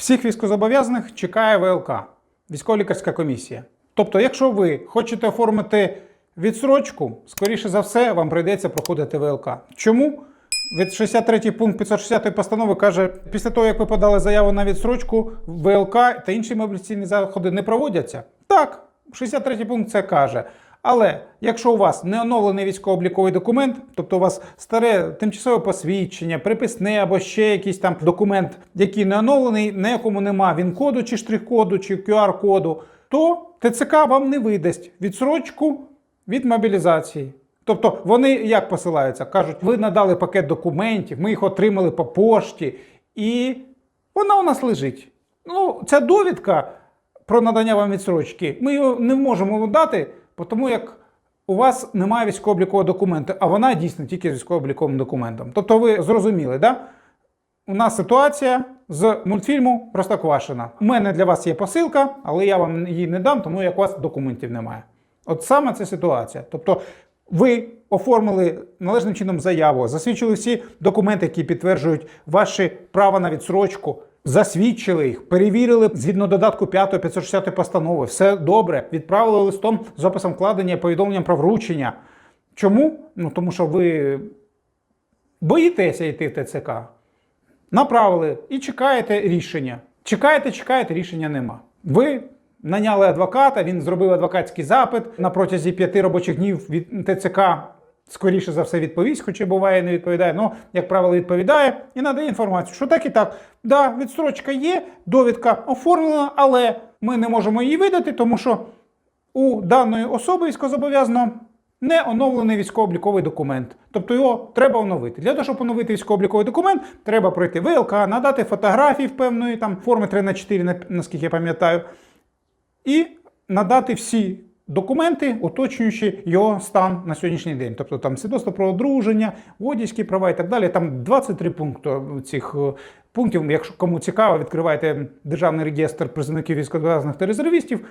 Всіх військовозобов'язаних чекає ВЛК, військово-лікарська комісія. Тобто, якщо ви хочете оформити відсрочку, скоріше за все, вам прийдеться проходити ВЛК. Чому? Від 63 пункт 560 постанови каже, після того, як ви подали заяву на відсрочку, ВЛК та інші мобілізаційні заходи не проводяться. Так, 63 пункт це каже. Але якщо у вас не оновлений військово-обліковий документ, тобто у вас старе тимчасове посвідчення, приписне або ще якийсь там документ, який не оновлений, на якому нема він-коду чи штрих-коду, чи QR-коду, то ТЦК вам не видасть відсрочку від мобілізації. Тобто вони як посилаються? Кажуть, ви надали пакет документів, ми їх отримали по пошті, і вона у нас лежить. Ну, ця довідка про надання вам відсрочки, ми його не можемо дати, тому як у вас немає військово-облікового документу, а вона дійсно тільки з військово-обліковим документом. Тобто ви зрозуміли, да? У нас ситуація з мультфільму Простоквашина. У мене для вас є посилка, але я вам її не дам, тому як у вас документів немає. От саме ця ситуація. Тобто ви оформили належним чином заяву, засвідчили всі документи, які підтверджують ваші права на відсрочку, засвідчили їх, перевірили згідно додатку 5 560 постанови. Все добре, відправили листом з описом вкладення повідомленням про вручення. Чому? Ну тому що ви боїтеся йти в ТЦК. Направили і чекаєте рішення. Чекаєте, чекаєте, рішення нема. Ви наняли адвоката, він зробив адвокатський запит на протязі п'яти робочих днів від ТЦК. Скоріше за все відповість, хоча буває не відповідає. Ну, як правило, відповідає і надає інформацію, що так і так. Да, відстрочка є, довідка оформлена, але ми не можемо її видати, тому що у даної особи військовозобов'язаного не оновлений військово-обліковий документ. Тобто його треба оновити. Для того, щоб оновити військово-обліковий документ, треба пройти ВЛК, надати фотографії в певної там форми 3 на 4 наскільки я пам'ятаю, і надати всі документи, уточнюючи його стан на сьогоднішній день. Тобто там свідоцтво про одруження, водійські права і так далі. Там 23 пункти цих е, пунктів. Якщо кому цікаво, відкривайте державний реєстр призовників військовозних та резервістів.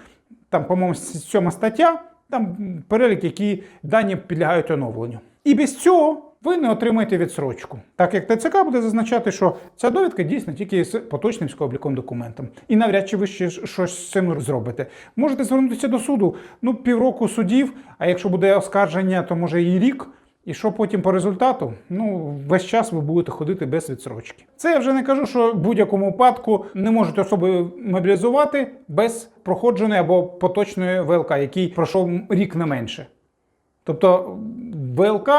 Там, по-моєму, сьома стаття, там перелік, які дані підлягають оновленню. І без цього ви не отримаєте відсрочку. Так як ТЦК буде зазначати, що ця довідка дійсно тільки з поточним військово-обліковим документом. І навряд чи ви ще щось з цим зробите. Можете звернутися до суду, ну, півроку судів, а якщо буде оскарження, то може і рік. І що потім по результату? Ну, весь час ви будете ходити без відсрочки. Це я вже не кажу, що в будь-якому випадку не можуть особи мобілізувати без проходженої або поточної ВЛК, який пройшов рік не менше. Тобто ВЛК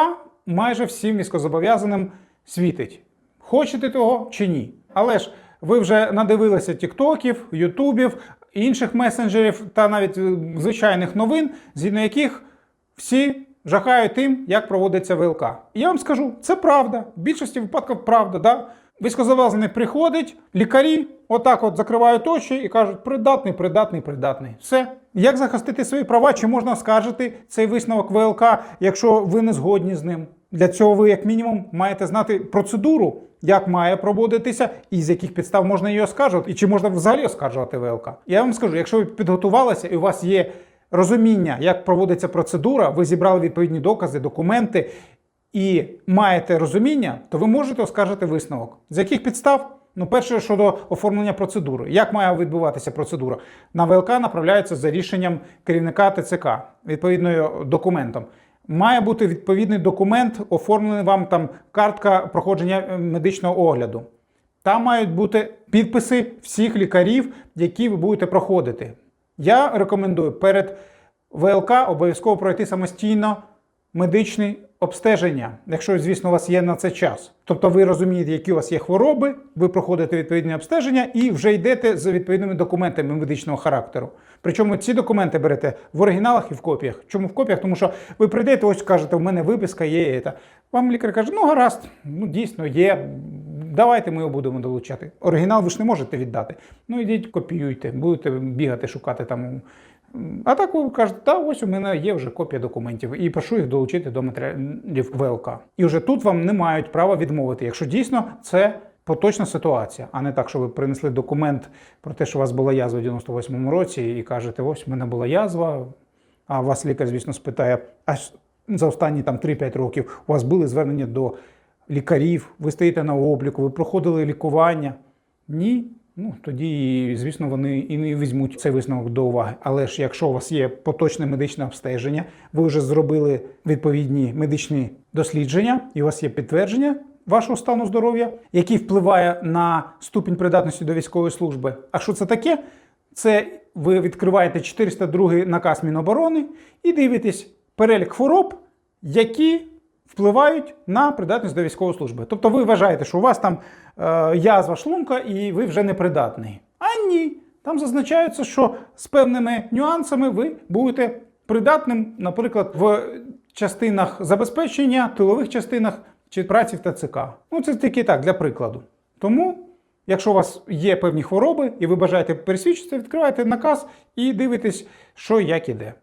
майже всім військовозобов'язаним світить. Хочете того чи ні. Але ж ви вже надивилися тіктоків, ютубів, інших месенджерів та навіть е, звичайних новин, згідно яких всі жахають тим, як проводиться ВЛК. Я вам скажу, це правда. В більшості випадків правда. Да? Військовозобов'язаний приходить, лікарі отак от закривають очі і кажуть, придатний, придатний, придатний. Все. Як захистити свої права? Чи можна оскаржити цей висновок ВЛК, якщо ви не згодні з ним? Для цього ви, як мінімум, маєте знати процедуру, як має проводитися і з яких підстав можна її оскаржувати, і чи можна взагалі оскаржувати ВЛК. Я вам скажу, якщо ви підготувалися і у вас є розуміння, як проводиться процедура, ви зібрали відповідні докази, документи і маєте розуміння, то ви можете оскаржити висновок. З яких підстав? Ну, перше щодо оформлення процедури. Як має відбуватися процедура? На ВЛК направляється за рішенням керівника ТЦК, відповідною документом. Має бути відповідний документ, оформлений вам там картка проходження е, медичного огляду. Там мають бути підписи всіх лікарів, які ви будете проходити. Я рекомендую перед ВЛК обов'язково пройти самостійно медичне обстеження, якщо, звісно, у вас є на це час. Тобто ви розумієте, які у вас є хвороби, ви проходите відповідне обстеження і вже йдете з відповідними документами медичного характеру. Причому ці документи берете в оригіналах і в копіях. Чому в копіях? Тому що ви прийдете, ось кажете, в мене виписка є. і та. Вам лікар каже, ну гаразд, ну дійсно є. Давайте ми його будемо долучати. Оригінал ви ж не можете віддати. Ну ідіть, копіюйте, будете бігати, шукати там. А так ви кажете, та ось у мене є вже копія документів, і прошу їх долучити до матеріалів ВЛК. І вже тут вам не мають права відмовити, якщо дійсно це поточна ситуація, а не так, що ви принесли документ про те, що у вас була язва в 98-му році, і кажете, ось у мене була язва. А вас лікар, звісно, спитає, а за останні там 3-5 років у вас були звернення до лікарів, ви стоїте на обліку, ви проходили лікування. Ні, ну тоді, звісно, вони і не візьмуть цей висновок до уваги. Але ж якщо у вас є поточне медичне обстеження, ви вже зробили відповідні медичні дослідження, і у вас є підтвердження вашого стану здоров'я, який впливає на ступінь придатності до військової служби. А що це таке? Це ви відкриваєте 402 наказ Міноборони і дивитесь перелік хвороб, які впливають на придатність до військової служби. Тобто ви вважаєте, що у вас там е, язва шлунка і ви вже не придатний. А ні. Там зазначається, що з певними нюансами ви будете придатним, наприклад, в частинах забезпечення, тилових частинах чи праці в ТЦК. Ну, це тільки так, для прикладу. Тому, якщо у вас є певні хвороби і ви бажаєте пересвідчитися, відкриваєте наказ і дивитесь, що як іде.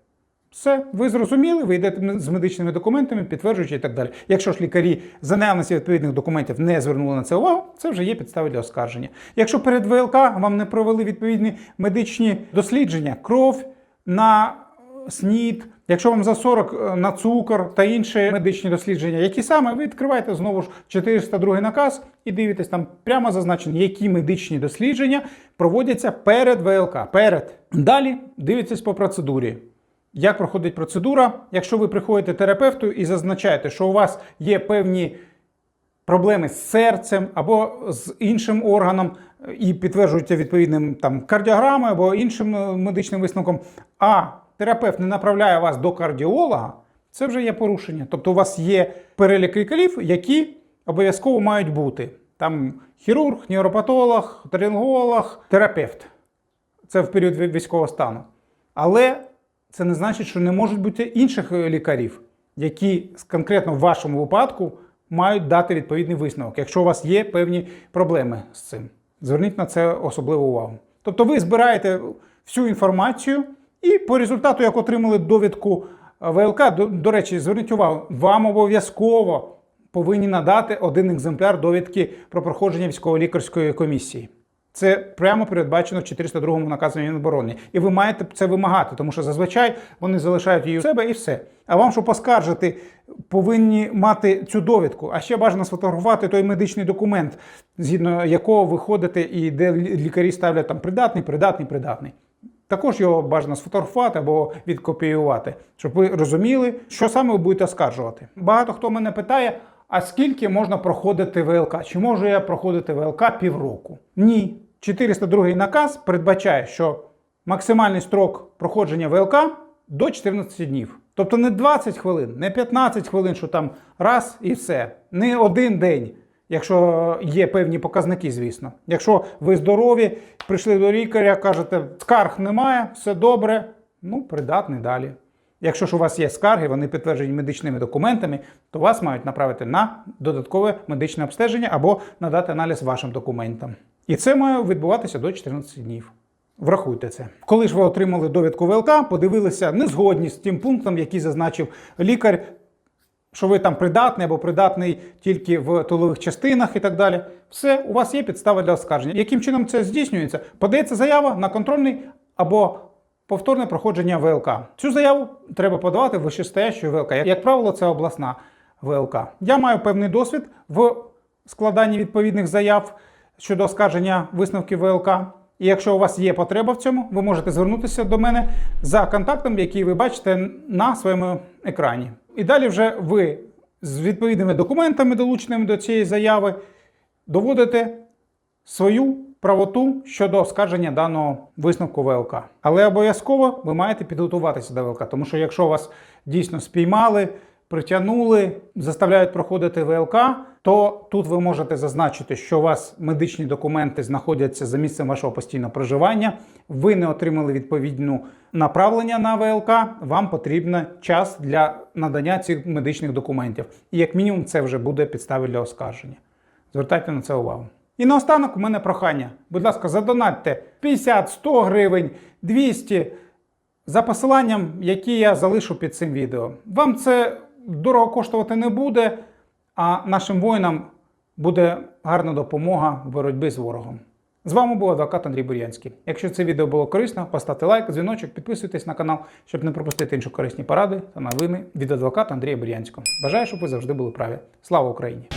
Все, ви зрозуміли, ви йдете з медичними документами, підтверджуючи і так далі. Якщо ж лікарі за наявності відповідних документів не звернули на це увагу, це вже є підстави для оскарження. Якщо перед ВЛК вам не провели відповідні медичні дослідження, кров на СНІД, якщо вам за 40 на цукор та інші медичні дослідження, які саме, ви відкриваєте знову ж 402 наказ і дивитесь там прямо зазначено, які медичні дослідження проводяться перед ВЛК. Перед. Далі дивитесь по процедурі. Як проходить процедура? Якщо ви приходите терапевту і зазначаєте, що у вас є певні проблеми з серцем або з іншим органом, і підтверджуєте відповідним там кардіограмою або іншим е, медичним висновком, а терапевт не направляє вас до кардіолога, це вже є порушення. Тобто у вас є перелік лікарів, які обов'язково мають бути. Там хірург, нейропатолог, таринголог, терапевт. Це в період військового стану. Але це не значить, що не можуть бути інших е, лікарів, які конкретно в вашому випадку мають дати відповідний висновок, якщо у вас є певні проблеми з цим. Зверніть на це особливу увагу. Тобто ви збираєте всю інформацію, і по результату, як отримали довідку е, ВЛК, до, до речі, зверніть увагу, вам обов'язково повинні надати один екземпляр довідки про проходження військово-лікарської комісії. Це прямо передбачено в 402 наказі Міноборони. І ви маєте це вимагати, тому що зазвичай вони залишають її у себе і все. А вам, щоб поскаржити, повинні мати цю довідку. А ще бажано сфотографувати той медичний документ, згідно якого ви ходите і де лікарі ставлять там придатний, придатний, придатний. Також його бажано сфотографувати або відкопіювати, щоб ви розуміли, що саме ви будете оскаржувати. Багато хто мене питає. А скільки можна проходити ВЛК? Чи можу я проходити ВЛК півроку? Ні. 402 наказ передбачає, що максимальний строк проходження ВЛК до 14 днів. Тобто не 20 хвилин, не 15 хвилин, що там раз і все. Не один день, якщо є певні показники, звісно. Якщо ви здорові, прийшли до лікаря, кажете, скарг немає, все добре, ну, придатний далі. Якщо ж у вас є скарги, вони підтверджені медичними документами, то вас мають направити на додаткове медичне обстеження або надати аналіз вашим документам. І це має відбуватися до 14 днів. Врахуйте це. Коли ж ви отримали довідку ВЛК, подивилися незгодні з тим пунктом, який зазначив лікар, що ви там придатний або придатний тільки в тилових частинах і так далі. Все, у вас є підстава для оскарження. Яким чином це здійснюється? Подається заява на контрольний або повторне проходження ВЛК. Цю заяву треба подавати в ВЛК. Як правило, це обласна ВЛК. Я маю певний досвід в складанні відповідних заяв щодо оскарження висновків ВЛК. І якщо у вас є потреба в цьому, ви можете звернутися до мене за контактом, який ви бачите на своєму екрані. І далі вже ви з відповідними документами, долученими до цієї заяви, доводите свою правоту щодо оскарження даного висновку ВЛК. Але обов'язково ви маєте підготуватися до ВЛК, тому що якщо вас дійсно спіймали, притягнули, заставляють проходити ВЛК, то тут ви можете зазначити, що у вас медичні документи знаходяться за місцем вашого постійного проживання, ви не отримали відповідну направлення на ВЛК, вам потрібен час для надання цих медичних документів. І як мінімум це вже буде підставою для оскарження. Звертайте на це увагу. І наостанок у мене прохання. Будь ласка, задонатьте 50, 100 гривень, 200 за посиланням, які я залишу під цим відео. Вам це дорого коштувати не буде, а нашим воїнам буде гарна допомога в боротьбі з ворогом. З вами був адвокат Андрій Бур'янський. Якщо це відео було корисно, поставте лайк, дзвіночок, підписуйтесь на канал, щоб не пропустити інші корисні поради та новини від адвоката Андрія Бур'янського. Бажаю, щоб ви завжди були праві. Слава Україні!